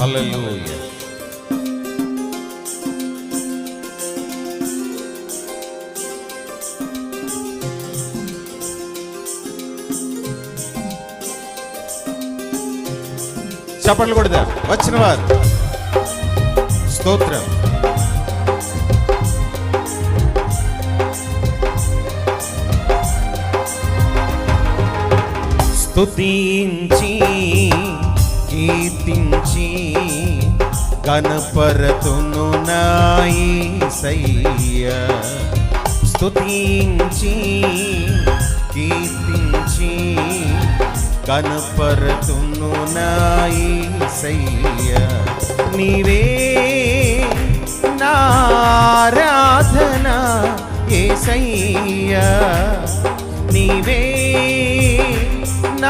హల్లెలూయా చప్పట్లు కొడదాం. వచ్చిన వారు. స్తోత్రం. స్తుతించి కీర్తించి గణపరతును నాయసయ్య స్తుతించి కీర్తించి గణపరతును నాయసయ్య నీవే నారాధన ఏ సయ్య. నీవే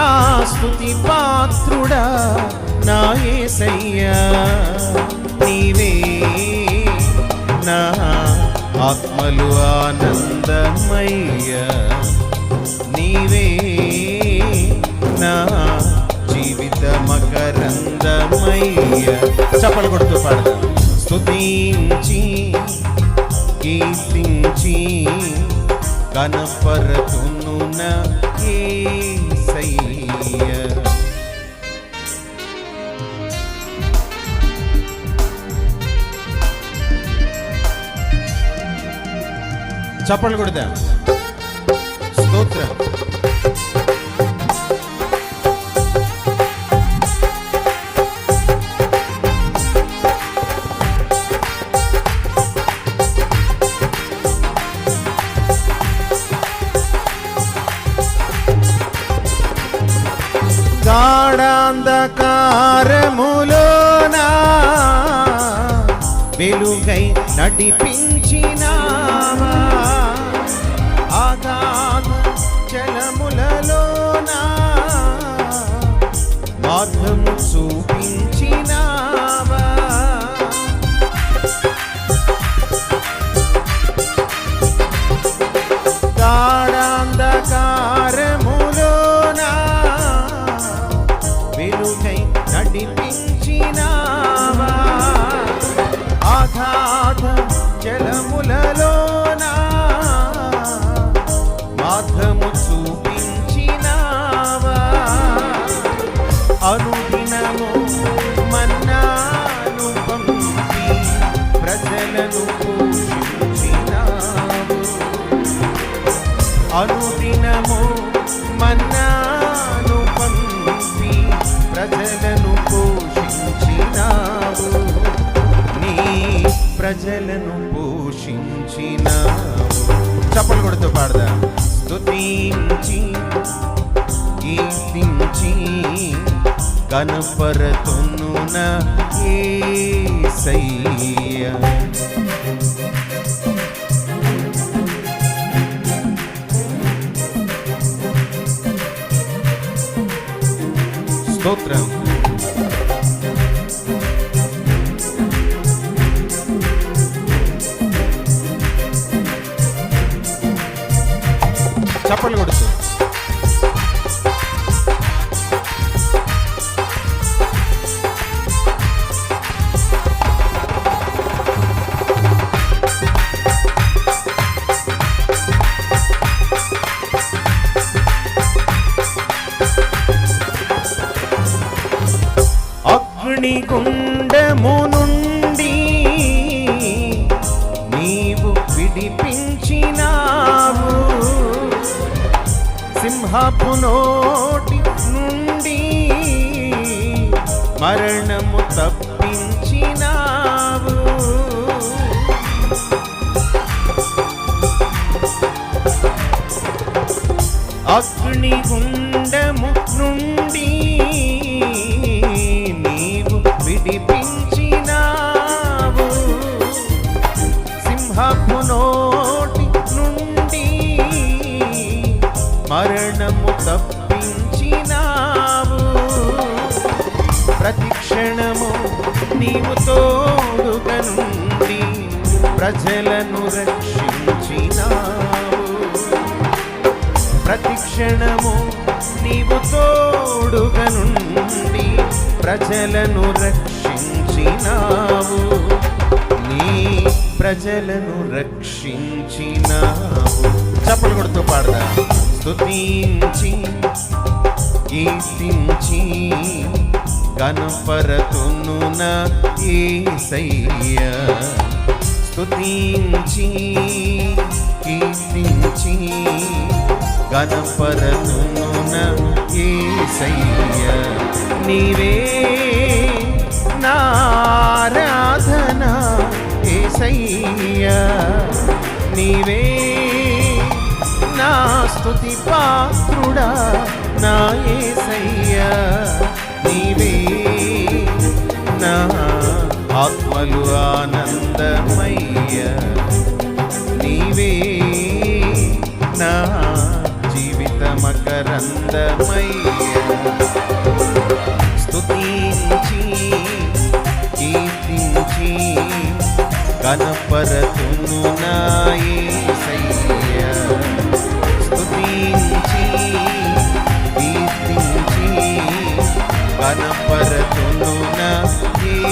నా స్తుతి పాత్రుడా నా ఏసయ్యా. నీవే నా ఆత్మలు ఆనందమయ్యా. నీవే నా జీవిత మకరందమయ్యా చప్పలు కొడుతూ పాడదాం. స్తుతించి కీర్తించి కనపరతును నా చప్పట్లు కొడదాం స్తోత్రం. గాఢాంధకారములోనా? వెలుగై నడిపించినావా ఆగాధ జలములలోనా మార్గము చూపించినావా? అనుదినము మన్నాను పంపి ప్రజలను పోషించినావు. అనుదినము మన్నాను పంపి ప్రజలను పోషించినావు. నీ ప్రజలను పోషించినావు. చప్పలు కొడుతూ పాడదా. స్తుతించి కీర్తించి కనపరతును కనపరతున్న సై అగ్నిగుండము నుండి నీవు విడిపించినావు. సింహపు నోటి నుండి మరణము తప్పించినావు. అగ్నిగుండము నుండి తప్పించినావు. ప్రతి క్షణము నీవు తోడుగనుండి ప్రజలను రక్షించినావు. ప్రతి క్షణము నీవు తోడుగనుండి ప్రజలను రక్షించినావు. నీ ప్రజలను రక్షించినావు. చప్పలు కొడుతూ పాడదా. స్తుతించి కీర్తించి గణపరతును నా ఏసయ్య. స్తుతించి కీర్తించి గణపరతును నా ఏసయ్య. నీవే నారాధన ఏసయ్య. నీవే స్థుతి పాత్రుడా నా ఏసయ్యా నీవే నా ఆత్మలు ఆనందమయ్య. నీవే నా జీవిత మకరందమయ్య స్తుతించి కీర్తించి కనపరతును నాయే. స్తుతించి కీర్తించి కనపరతును నాయసయ్య